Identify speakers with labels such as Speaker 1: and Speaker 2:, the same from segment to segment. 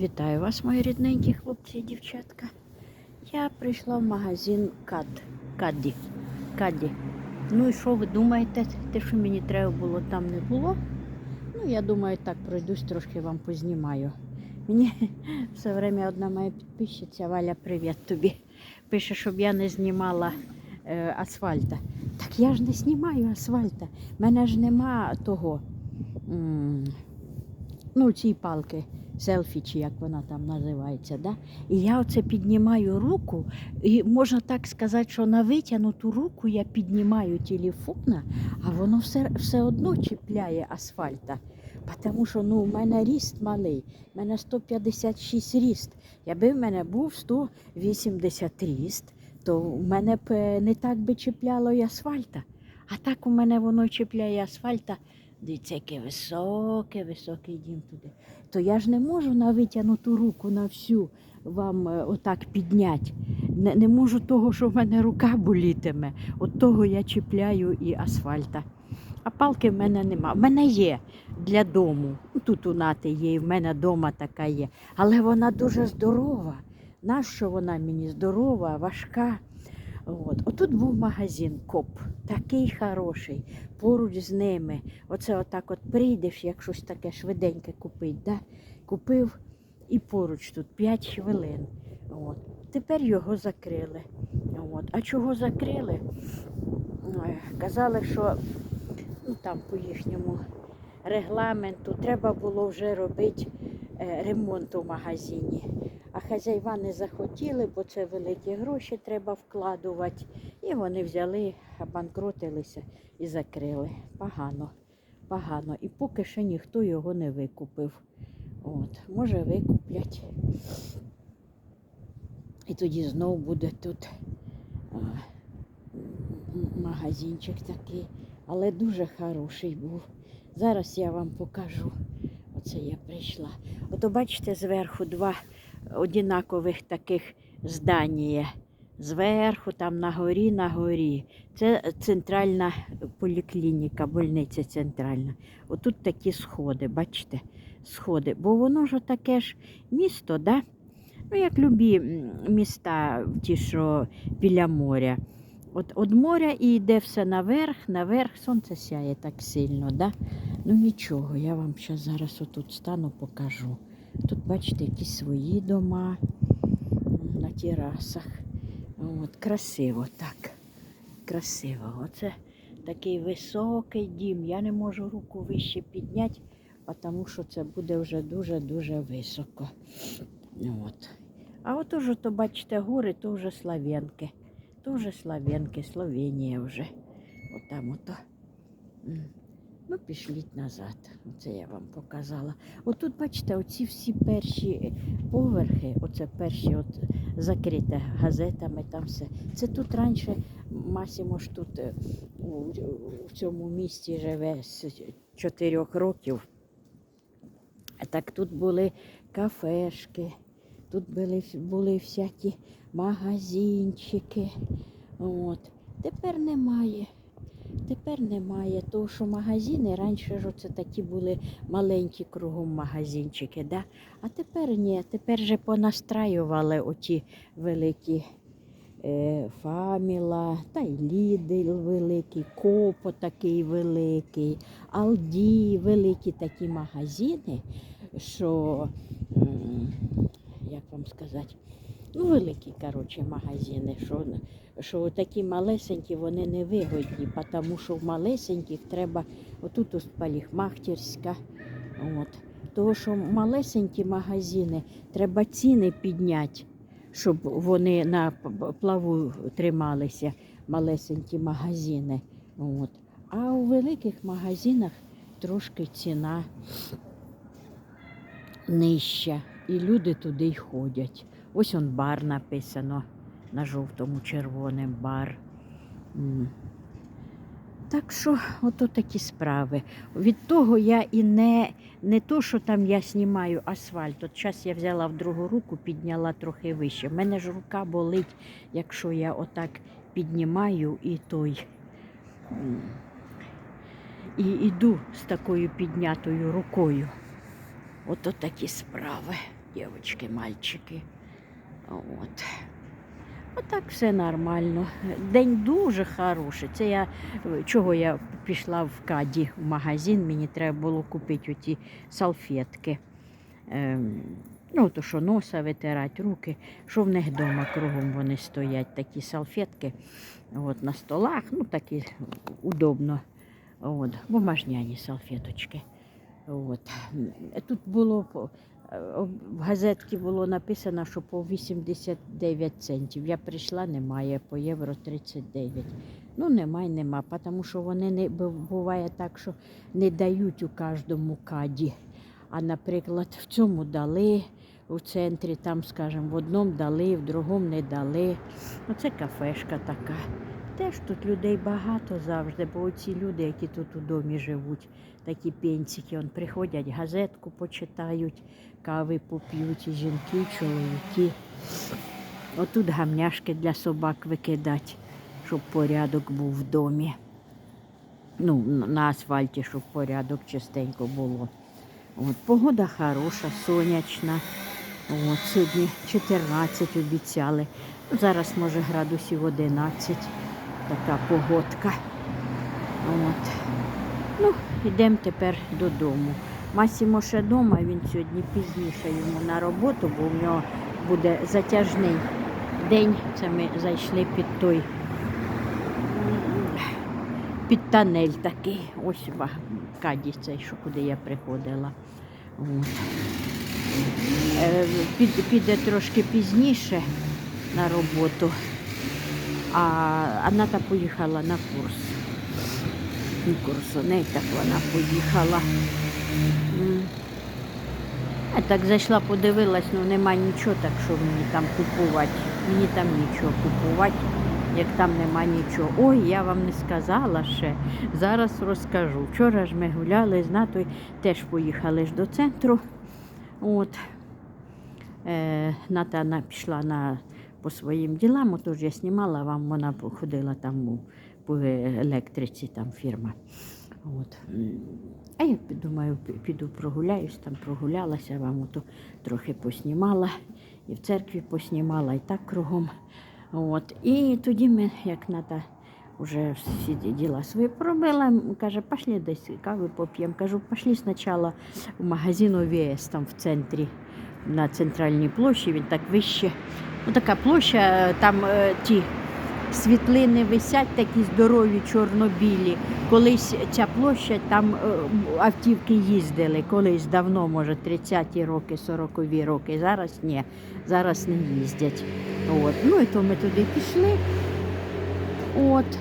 Speaker 1: Вітаю вас, мої рідненькі хлопці і дівчатка. Я прийшла в магазин Кад. Кадді. Кадді. Ну і що ви думаєте? Те, що мені треба було, там не було. Ну, я думаю, так пройдусь, трошки вам познімаю. Мені все время одна моя підписчиця, Валя, привіт тобі. Пише, щоб я не знімала е, асфальта. Так я ж не знімаю асфальта. У мене ж нема того. м, ну, ці палки, селфі, чи як вона там називається. Да? І я оце піднімаю руку, і можна так сказати, що на витягнуту руку я піднімаю телефона, а воно все, все одно чіпляє асфальта. Тому що ну, у мене ріст малий, у мене 156 ріст. Якби в мене був 180 ріст, то в мене б е, не так би чіпляло і асфальта. А так у мене воно чіпляє асфальта. Дивіться, який високий, високий дім туди. То я ж не можу на витягнуту руку на всю вам е, отак підняти. Не, не можу того, що в мене рука болітиме. От того я чіпляю і асфальта. А палки в мене нема. В мене є для дому. Ну, Тут у нати є, і в мене вдома така є. Але вона дуже здорова. Нащо вона мені здорова, важка? От. Отут був магазин Коп, такий хороший, поруч з ними. Оце отак от прийдеш, як щось таке швиденьке купить. Да? Купив і поруч тут 5 хвилин. От. Тепер його закрили. От. А чого закрили? Казали, що ну, там по їхньому регламенту треба було вже робити е, ремонт у магазині. А хазяїва не захотіли, бо це великі гроші треба вкладувати. І вони взяли, обанкротилися і закрили. Погано, погано. І поки ще ніхто його не викупив. От, може викуплять. І тоді знову буде тут а, магазинчик такий, але дуже хороший був. Зараз я вам покажу. Оце я прийшла. Ото бачите, зверху два одинакових таких здання. Зверху, там на горі, на горі. Це центральна поліклініка, больниця центральна. Отут такі сходи, бачите, сходи. Бо воно ж таке ж місто, да? ну як любі міста, ті, що біля моря. От від моря і йде все наверх, наверх, сонце сяє так сильно. Да? Ну нічого, я вам ще зараз отут стану, покажу. Тут, бачите, якісь свої дома на терасах. От, красиво так. Красиво. Оце такий високий дім. Я не можу руку вище підняти, тому що це буде вже дуже-дуже високо. От. А от уже, то, бачите, гори, то вже Слав'янки. То вже Слав'янки, Словенія вже. Отам ото. Ну, пішліть назад. Оце я вам показала. Отут, бачите, оці всі перші поверхи, оце перші от закрите газетами, там все. Це тут раніше Масімо ж тут е, у, у цьому місті живе з чотирьох років. Так тут були кафешки, тут були, були всякі магазинчики. От. Тепер немає. Тепер немає, тому що магазини раніше ж оце такі були маленькі кругом магазинчики, да? а тепер ні, тепер же понастраювали оті великі е, Фаміла, та й Лідл великий, Копо такий великий, Алді, великі такі магазини, що, як вам сказати, ну, великі, коротше, магазини, що, що такі малесенькі вони не вигодні, тому що в малесеньких треба, отут ось парикмахерська, от. Тому що малесенькі магазини треба ціни підняти, щоб вони на плаву трималися, малесенькі магазини. От. А у великих магазинах трошки ціна нижча, і люди туди й ходять. Ось он бар написано на жовтому червоним бар. Так що, ото такі справи. Від того я і не, не то, що там я знімаю асфальт. От зараз я взяла в другу руку, підняла трохи вище. У мене ж рука болить, якщо я отак піднімаю і той. І йду з такою піднятою рукою. Ото такі справи. дівчатки, мальчики. От. Отак все нормально. День дуже хороший. Це я чого я пішла в каді в магазин, мені треба було купити оті салфетки. Ем, ну, то що носа витирати, руки, що в них вдома кругом вони стоять, такі салфетки от, на столах, ну такі удобно. От, бумажняні салфеточки. От. Тут було в газетці було написано, що по 89 центів. Я прийшла, немає, по євро 39. Ну, немає, нема, тому що вони не буває так, що не дають у кожному каді. А, наприклад, в цьому дали, у центрі, там, скажімо, в одному дали, в другому не дали. Оце кафешка така. Теж тут людей багато завжди, бо ці люди, які тут у домі живуть, такі пенсики, он приходять, газетку почитають, кави поп'ють, і жінки, і чоловіки. Отут гамняшки для собак викидати, щоб порядок був в домі. Ну, на асфальті, щоб порядок чистенько було. От, погода хороша, сонячна. От, сьогодні 14 обіцяли. Зараз, може, градусів 11. Така погодка. От. Ну, йдемо тепер додому. Масімо ще вдома, він сьогодні пізніше йому на роботу, бо в нього буде затяжний день. Це ми зайшли під той під тонель такий. Ось в каді цей, що куди я приходила. От. Е, піде трошки пізніше на роботу, а Аната поїхала на курс. На курс у неї так вона поїхала. Я так зайшла, подивилась, ну нема нічого, так що мені там купувати. Мені там нічого купувати, як там нема нічого. Ой, я вам не сказала ще. Зараз розкажу. Вчора ж ми гуляли з Натою, теж поїхали ж до центру. От. Е, Ната пішла на, по своїм ділам, отож я знімала вам, вона ходила там по електриці, там фірма. От. А я думаю, піду прогуляюсь, там прогулялася, вам ото трохи поснімала, і в церкві поснімала, і так кругом. От. І тоді ми, як Ната вже всі діла свої пробила, каже, пошли десь кави поп'ємо. Кажу, пошли спочатку в магазин ОВС там в центрі, на центральній площі, він так вище. Ну, така площа, е, там е, ті світлини висять, такі здорові, чорно-білі. Колись ця площа, там е, автівки їздили, колись давно, може, 30-ті роки, 40-ві роки. Зараз ні, зараз не їздять. От. Ну і то ми туди пішли. От.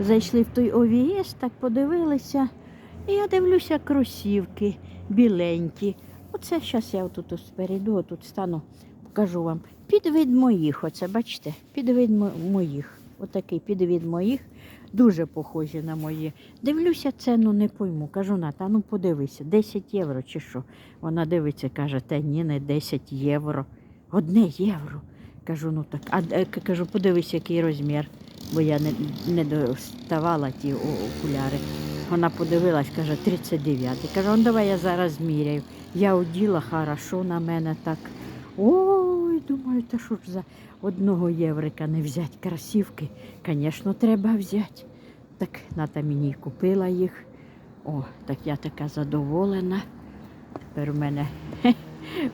Speaker 1: Зайшли в той ОВС, так подивилися. І я дивлюся кросівки біленькі. Оце зараз я отут ось спереду, отут стану, покажу вам. Підвид моїх, оце, бачите, підвид моїх. Отакий підвид моїх, дуже похожі на мої. Дивлюся ціну, не пойму. Кажу, Ната, ну подивися, 10 євро чи що. Вона дивиться, каже, та ні, не 10 євро. Одне євро. Кажу, ну так, а е, кажу, подивись, який розмір, бо я не, не доставала ті окуляри. Вона подивилась, каже, 39. Каже, ну давай я зараз зміряю. Я оділа, хорошо на мене так. Ой, думаю, та що ж за одного єврика не взяти красівки? Звісно, треба взяти. Так Ната мені купила їх. О, так я така задоволена. Тепер у мене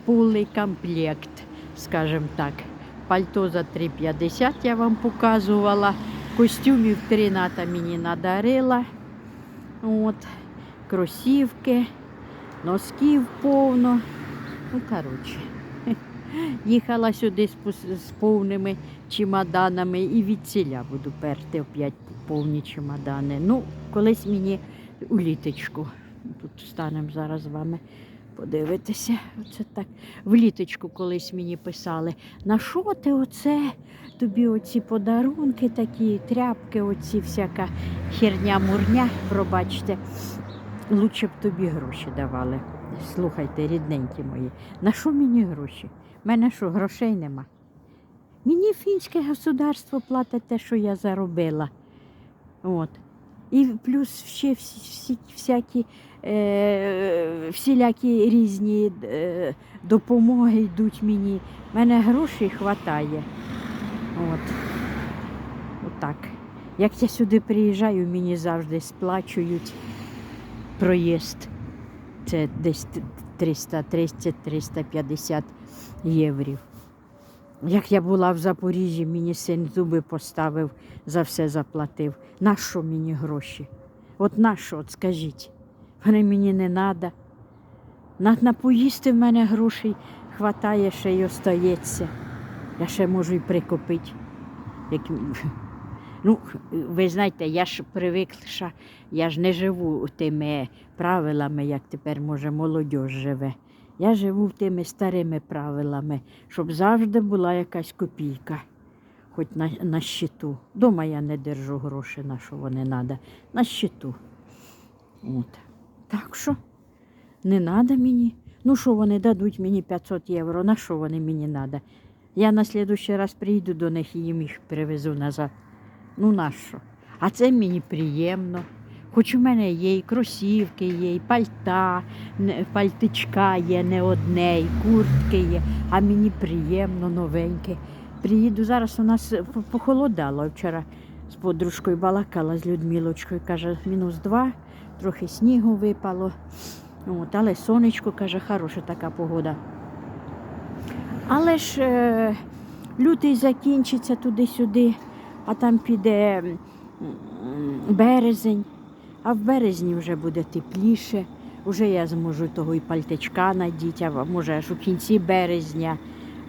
Speaker 1: повний комплект, скажімо так. Пальто за 3,50 я вам показувала. Костюмів три ната мені надарила. От, кросівки, носків повно. Ну, коротше, їхала сюди з, повними чемоданами і від ціля буду перти опять повні чемодани. Ну, колись мені у літочку. Тут станемо зараз з вами подивитися. Оце так. В літочку колись мені писали, на що ти оце? Тобі оці подарунки такі, тряпки, оці всяка херня-мурня, пробачте. Лучше б тобі гроші давали. Слухайте, рідненькі мої, на що мені гроші? У мене що, грошей нема? Мені фінське государство платить те, що я заробила. От. І плюс ще всі, всякі е, всілякі різні е, допомоги йдуть мені. У мене грошей вистачає. От. Отак. Як я сюди приїжджаю, мені завжди сплачують проїзд. Це десь 330-350 єврів. Як я була в Запоріжжі, мені син зуби поставив, за все заплатив. Нащо мені гроші? От нащо, от скажіть? Вони мені не треба. На, на поїсти в мене грошей хватає, ще й остається. Я ще можу і прикопити. Як... Ну, ви знаєте, я ж привикша, я ж не живу тими правилами, як тепер, може, молодь живе. Я живу тими старими правилами, щоб завжди була якась копійка, хоч на, на щиту. Дома я не держу гроші, на що вони треба. На щиту. От. Так що не треба мені. Ну що вони дадуть мені 500 євро, на що вони мені треба? Я на слідуючий раз прийду до них і їм їх привезу назад. Ну на що? А це мені приємно. Хоч у мене є і кросівки, є, і пальта, пальтичка є не одне, і куртки є, а мені приємно, новеньке. Приїду зараз у нас похолодало вчора з подружкою балакала з Людмилочкою, каже, мінус два, трохи снігу випало. От, але сонечко каже, хороша така погода. Але ж е, лютий закінчиться туди-сюди, а там піде березень, а в березні вже буде тепліше. Уже я зможу того і пальтичка надіти, а може аж у кінці березня,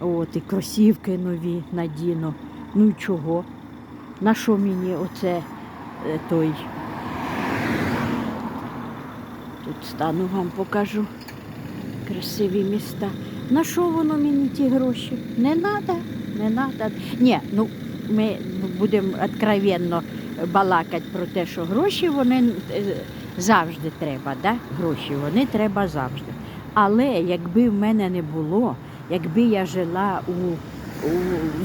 Speaker 1: от, і кросівки нові надіну. Ну і чого? На що мені оце е, той? Тут стану вам покажу красиві міста. На що воно мені ті гроші? Не треба, не треба. Ні, ну ми будемо откровенно балакати про те, що гроші вони е, завжди треба, да? гроші вони треба завжди. Але якби в мене не було, якби я жила у, у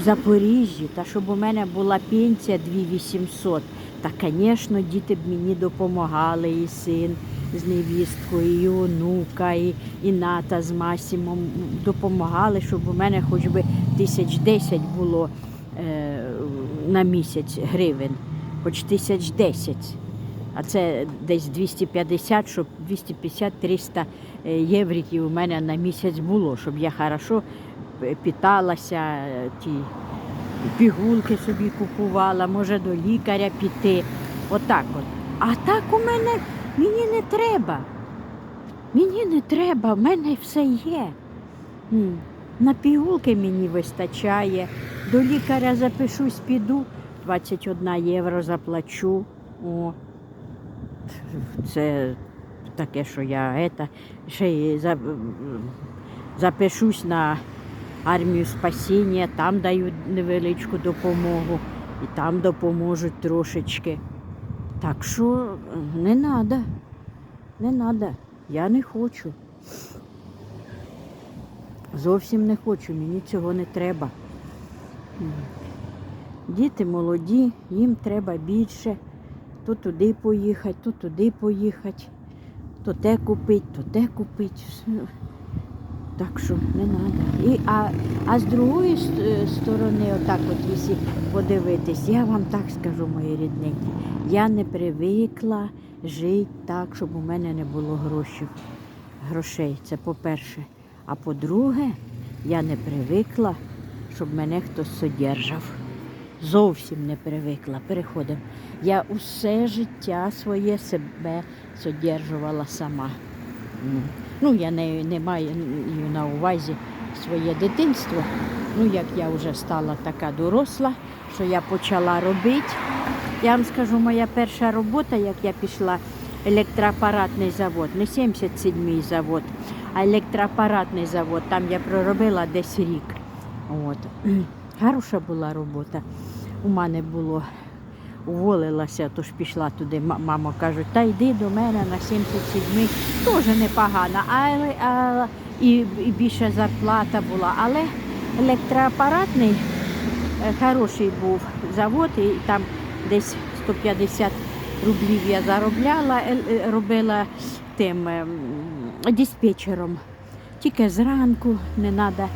Speaker 1: Запоріжжі, та щоб у мене була пенсія 2800, та, звісно, діти б мені допомагали, і син з невісткою, і онука, і, і ната з Масімом допомагали, щоб у мене хоч би тисяч десять було е, на місяць гривень, хоч тисяч десять. А це десь 250, щоб 250-300 е, євриків у мене на місяць було, щоб я хорошо питалася, е, ті пігулки собі купувала, може до лікаря піти. Отак от. А так у мене мені не треба. Мені не треба, в мене все є. На пігулки мені вистачає. До лікаря запишусь, піду, 21 євро заплачу. О. Це таке, що я ета, ще запишусь на армію спасіння, там дають невеличку допомогу і там допоможуть трошечки. Так що не треба, не треба, я не хочу. Зовсім не хочу, мені цього не треба. Діти молоді, їм треба більше. То туди поїхати, то туди поїхати, то те купити, то те купити. Так що не треба. І, а, а з другої сторони, отак от, якщо подивитись, я вам так скажу, мої рідненькі, я не привикла жити так, щоб у мене не було грошей. грошей. Це по-перше. А по-друге, я не привикла, щоб мене хтось содержав. Зовсім не привикла. Переходимо. Я усе життя своє себе содержувала сама. Ну, Ну, я не, не маю на увазі своє дитинство. Ну, як я вже стала така доросла, що я почала робити. Я вам скажу, моя перша робота, як я пішла, електроапаратний завод, не 77-й завод, а електроапаратний завод. Там я проробила десь рік. От. Хороша була робота. У мене було уволилася, тож пішла туди. Мама каже, та йди до мене на 77 теж непогано, але а, і, і більша зарплата була. Але електроапаратний е, хороший був завод, і там десь 150 рублів я заробляла, е, е, робила тим ем, диспетчером. Тільки зранку не треба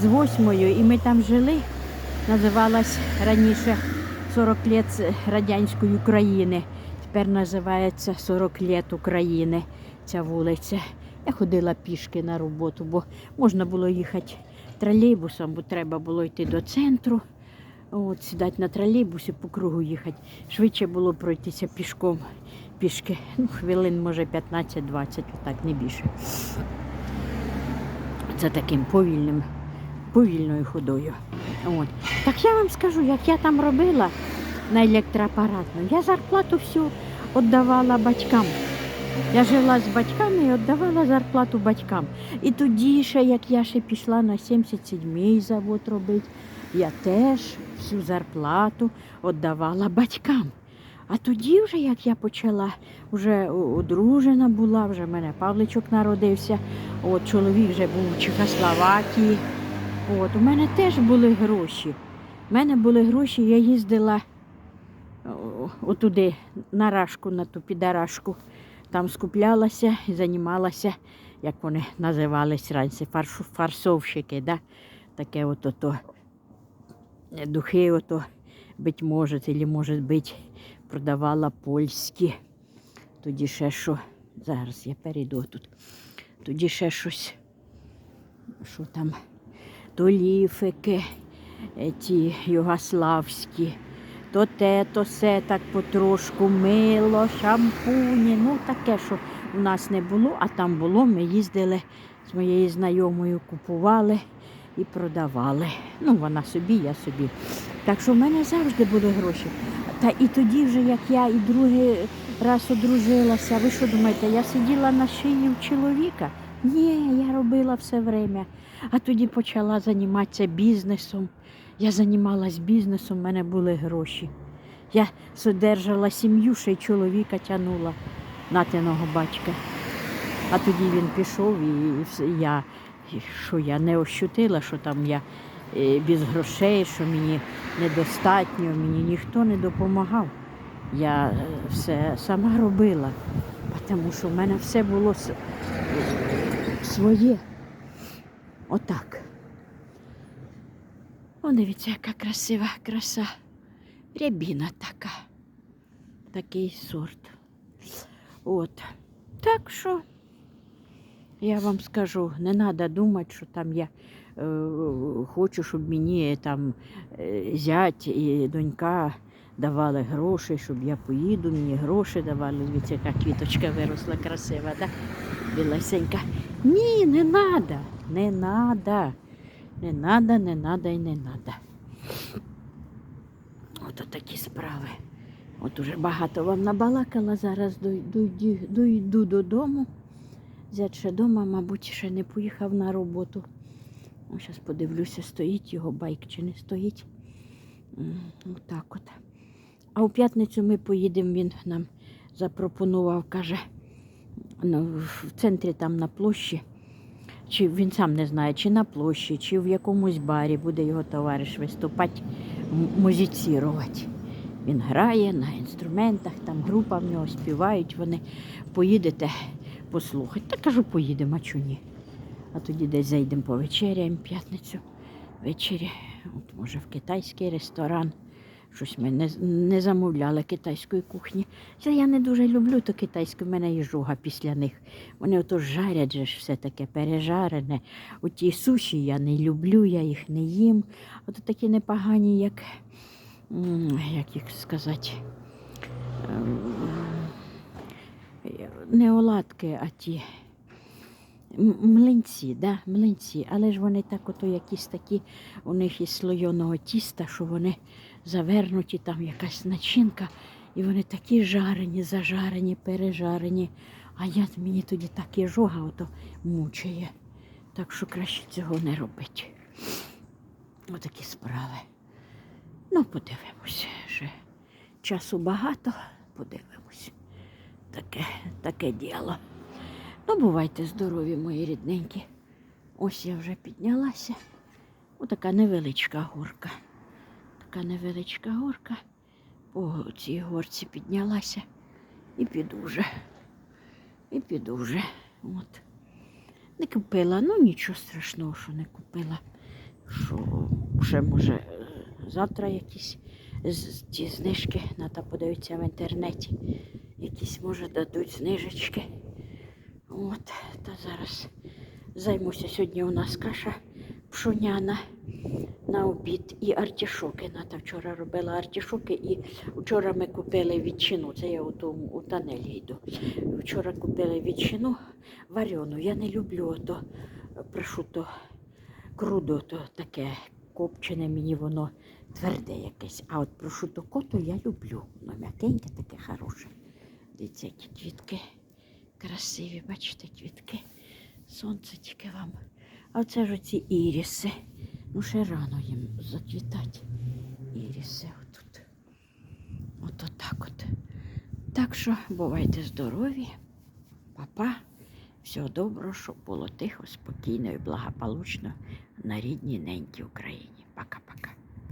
Speaker 1: з восьмою, і ми там жили. Називалась раніше 40 літ радянської України. Тепер називається 40 літ України. Ця вулиця. Я ходила пішки на роботу, бо можна було їхати тролейбусом, бо треба було йти до центру. От, сідати на тролейбусі по кругу їхати. Швидше було пройтися пішком. Пішки. Ну, хвилин, може, 15-20, отак, не більше. Це таким повільним, повільною ходою. От. Так я вам скажу, як я там робила на електроапаратну, я зарплату всю віддавала батькам. Я жила з батьками і віддавала зарплату батькам. І тоді ще, як я ще пішла на 77-й завод робити, я теж всю зарплату віддавала батькам. А тоді, вже, як я почала, вже одружена була, вже в мене Павличок народився, от чоловік вже був у Чехословакії. От, у мене теж були гроші. У мене були гроші, я їздила отуди, на рашку, на ту підарашку. Там скуплялася і займалася, як вони називались раніше, фарсовщики, да? таке от ото, духи ото, бить може, або може бути, продавала польські. Тоді ще що, зараз я перейду тут. Тоді ще щось, що там, то ліфики, е, ті югославські то те, то се, так потрошку, мило, шампуні. Ну таке, що в нас не було, а там було. Ми їздили з моєю знайомою, купували і продавали. Ну, вона собі, я собі. Так що в мене завжди були гроші. Та і тоді, вже, як я і другий раз одружилася, ви що думаєте, я сиділа на шиї в чоловіка? Ні, я робила все время. А тоді почала займатися бізнесом. Я займалась бізнесом, в мене були гроші. Я содержала сім'ю, ще й чоловіка тягнула натиного батька. А тоді він пішов і я, що я не ощутила, що там я е, без грошей, що мені недостатньо, мені ніхто не допомагав. Я е, все сама робила, тому що в мене все було с- своє. Отак. О, дивіться, яка красива краса. Рябіна така. Такий сорт. От. Так що я вам скажу, не треба думати, що там я е, хочу, щоб мені там е, зять і донька давали гроші, щоб я поїду, мені гроші давали. Дивіться, яка квіточка виросла красива, да? білесенька. Ні, не треба, не треба. Не надо, не надо і не надо. Ото такі справи. От уже багато вам набалакала, зараз дойду, додому. Зять ще дома, мабуть, ще не поїхав на роботу. Зараз подивлюся, стоїть його байк чи не стоїть. Отак от. А у п'ятницю ми поїдемо, він нам запропонував, каже, ну, в центрі там на площі чи він сам не знає, чи на площі, чи в якомусь барі буде його товариш виступати, музицірувати. Він грає на інструментах, там група в нього співають, вони поїдете послухати. Та кажу, поїдемо, а чого ні. А тоді десь зайдемо повечеряємо п'ятницю ввечері. От, може, в китайський ресторан. Щось ми не, замовляли китайської кухні. Це я не дуже люблю то китайську, в мене і жуга після них. Вони ото жарять же ж все таке пережарене. Оті суші я не люблю, я їх не їм. Ото такі непогані, як, як їх сказати, ем, не оладки, а ті. Млинці, да, млинці, але ж вони так ото якісь такі, у них із слойоного тіста, що вони завернуті, там якась начинка, і вони такі жарені, зажарені, пережарені. А я мені тоді так і жога ото мучає. Так що краще цього не робити. Отакі справи. Ну, подивимося. Ще часу багато, подивимось. Таке, таке діло. Ну, бувайте здорові, мої рідненькі. Ось я вже піднялася. Отака невеличка горка. Така невеличка горка. По цій горці піднялася і піду вже. І піду вже. От. Не купила, ну нічого страшного, що не купила. Що ще може е, завтра якісь ті знижки, треба подивитися в інтернеті. Якісь, може, дадуть знижечки. От, та зараз займуся. Сьогодні у нас каша пшоняна на обід і артішоки. Ната вчора робила артішоки і вчора ми купили ветчину. Це я у, тому, у тонелі йду. Вчора купили ветчину варену. Я не люблю ото прошуто крудо, то таке копчене, мені воно тверде якесь. А от прошуто коту я люблю. Воно м'якеньке, таке хороше. Дивіться, які квітки красиві, бачите, квітки. Сонце тільки вам. А оце ж оці іріси. Ну, ще рано їм заквітати. Іріси отут. От отак от. Так що бувайте здорові, папа. Всього доброго, щоб було тихо, спокійно і благополучно на рідній ненькій Україні.